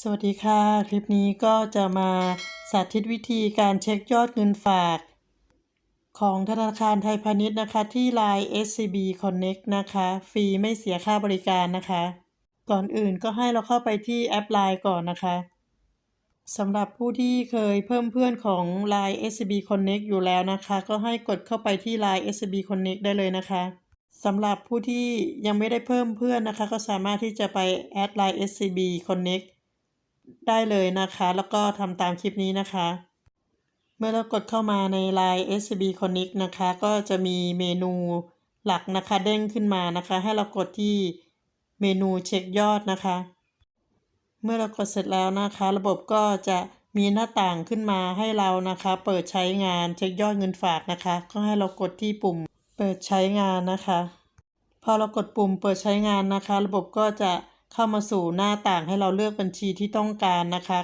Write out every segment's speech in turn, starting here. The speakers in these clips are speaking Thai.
สวัสดีค่ะ คลิปนี้ก็จะมาสาธิตวิธีการเช็คยอดเงินฝาก ของธนาคารไทยพาณิชย์นะคะ ที่ Line SCB Connect นะคะ ฟรีไม่เสียค่าบริการนะคะ ก่อนอื่นก็ให้เราเข้าไปที่แอป Line ก่อนนะคะสำหรับผู้ที่เคยเพิ่มเพื่อนของ Line SCB Connect อยู่แล้วนะคะ ก็ให้กดเข้าไปที่ Line SCB Connect ได้เลยนะคะสำหรับผู้ที่ยังไม่ได้เพิ่มเพื่อนนะคะ ก็สามารถที่จะไปแอด Line SCB Connect ได้เลยนะคะ แล้วก็ทำตามคลิปนี้นะคะ เมื่อเรากดเข้ามาใน Line SCB Connect นะคะ ก็จะมีเมนูหลักนะคะเด้งขึ้นมานะคะ ให้เรากดที่เมนูเช็คยอดนะคะ เมื่อเรากดเสร็จแล้วนะคะ ระบบก็จะมีหน้าต่างขึ้นมาให้เรานะคะ เปิดใช้งานเช็คยอดเงินฝากนะคะ ก็ให้เรากดที่ปุ่มเปิดใช้งานนะคะ พอเรากดปุ่มเปิดใช้งานนะคะ ระบบก็จะ เข้ามาสู่หน้าต่างให้เราเลือกบัญชีที่ต้องการนะคะ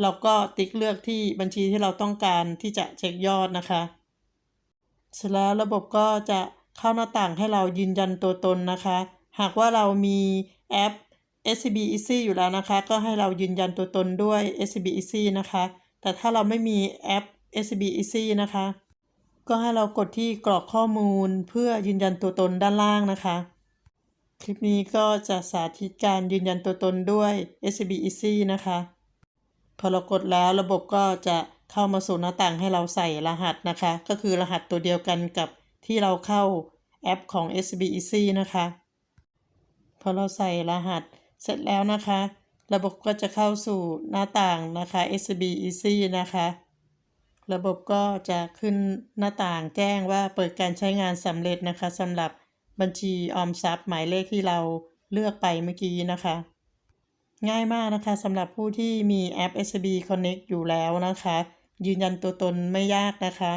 เราก็ติ๊กเลือกที่บัญชีที่เราต้องการที่จะเช็คยอดนะคะเสร็จแล้วระบบก็จะเข้าหน้าต่างให้เรายืนยันตัวตนนะคะ หากว่าเรามีแอป SCB Easy อยู่แล้วนะคะ ก็ให้เรายืนยันตัวตนด้วย SCB Easy นะคะ แต่ถ้าเราไม่มีแอป SCB Easy นะคะ ก็ให้เรากดที่กรอกข้อมูลเพื่อยืนยันตัวตนด้านล่างนะคะ คลิปนี้ก็จะสาธิตการยืนยันตัวตนด้วย SCB Easy นะคะ พอเรากดแล้วระบบก็จะเข้ามาสู่หน้าต่างให้เราใส่รหัสนะคะ ก็คือรหัสตัวเดียวกันกับที่เราเข้าแอปของ SCB Easy นะคะ พอเราใส่รหัสเสร็จแล้วนะคะ ระบบก็จะเข้าสู่หน้าต่างนะคะ SCB Easy นะคะ ระบบก็จะขึ้นหน้าต่างแจ้งว่าเปิดการใช้งานสำเร็จนะคะสำหรับ บัญชีออมทรัพย์หมายเลขที่เราเลือกไปเมื่อกี้นะคะ ง่ายมากนะคะสำหรับผู้ที่มีแอป SB Connect อยู่แล้วนะคะ ยืนยันตัวตนไม่ยากนะคะ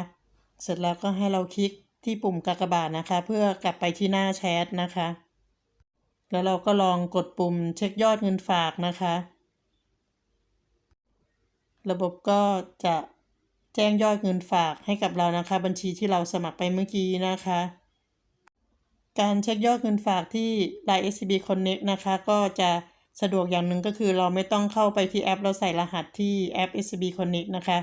เสร็จแล้วก็ให้เราคลิกที่ปุ่มกากบาทนะคะ เพื่อกลับไปที่หน้าแชทนะคะ แล้วเราก็ลองกดปุ่มเช็คยอดเงินฝากนะคะ ระบบก็จะแจ้งยอดเงินฝากให้กับเรานะคะ บัญชีที่เราสมัครไปเมื่อกี้นะคะ การเช็คยอดเงินฝากที่ Line SCB Connect นะคะ ก็จะสะดวกอย่างหนึ่งก็คือเราไม่ต้องเข้าไปที่แอป เราใส่รหัสที่แอป SCB Connect นะคะ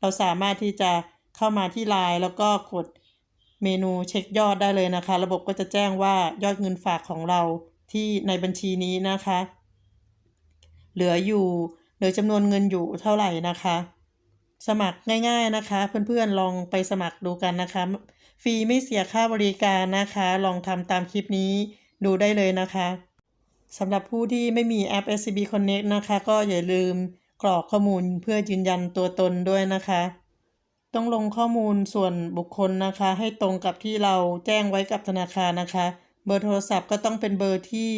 เราสามารถที่จะเข้ามาที่ Line แล้วก็กดเมนูเช็คยอดได้เลยนะคะ ระบบก็จะแจ้งว่ายอดเงินฝากของเราที่ในบัญชีนี้นะคะ เหลืออยู่เหลือจำนวนเงินอยู่เท่าไหร่นะคะ สมัครง่าย ๆนะคะ เพื่อนๆลองไปสมัครดูกันนะคะ ฟรีไม่เสียค่าบริการนะคะ ลองทำตามคลิปนี้ดูได้เลยนะคะสำหรับผู้ที่ไม่มีแอป SCB Connect นะคะ ก็อย่าลืมกรอกข้อมูลเพื่อยืนยันตัวตนด้วยนะคะ ต้องลงข้อมูลส่วนบุคคลนะคะ ให้ตรงกับที่เราแจ้งไว้กับธนาคารนะคะ เบอร์โทรศัพท์ก็ต้องเป็นเบอร์ที่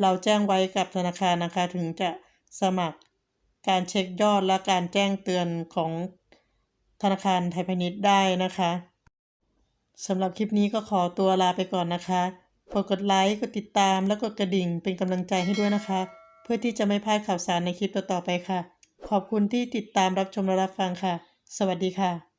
เราแจ้งไว้กับธนาคารนะคะ ถึงจะสมัคร การเช็คยอดและการแจ้งเตือนของธนาคารไทยพาณิชย์ได้นะคะสำหรับคลิปนี้ก็ขอตัวลาไปก่อนนะคะกดกดไลค์กดติดตามและกดกระดิ่งเป็นกำลังใจให้ด้วยนะคะ เพื่อที่จะไม่พลาดข่าวสารในคลิปต่อๆไปค่ะ ขอบคุณที่ติดตามรับชมและรับฟังค่ะ สวัสดีค่ะ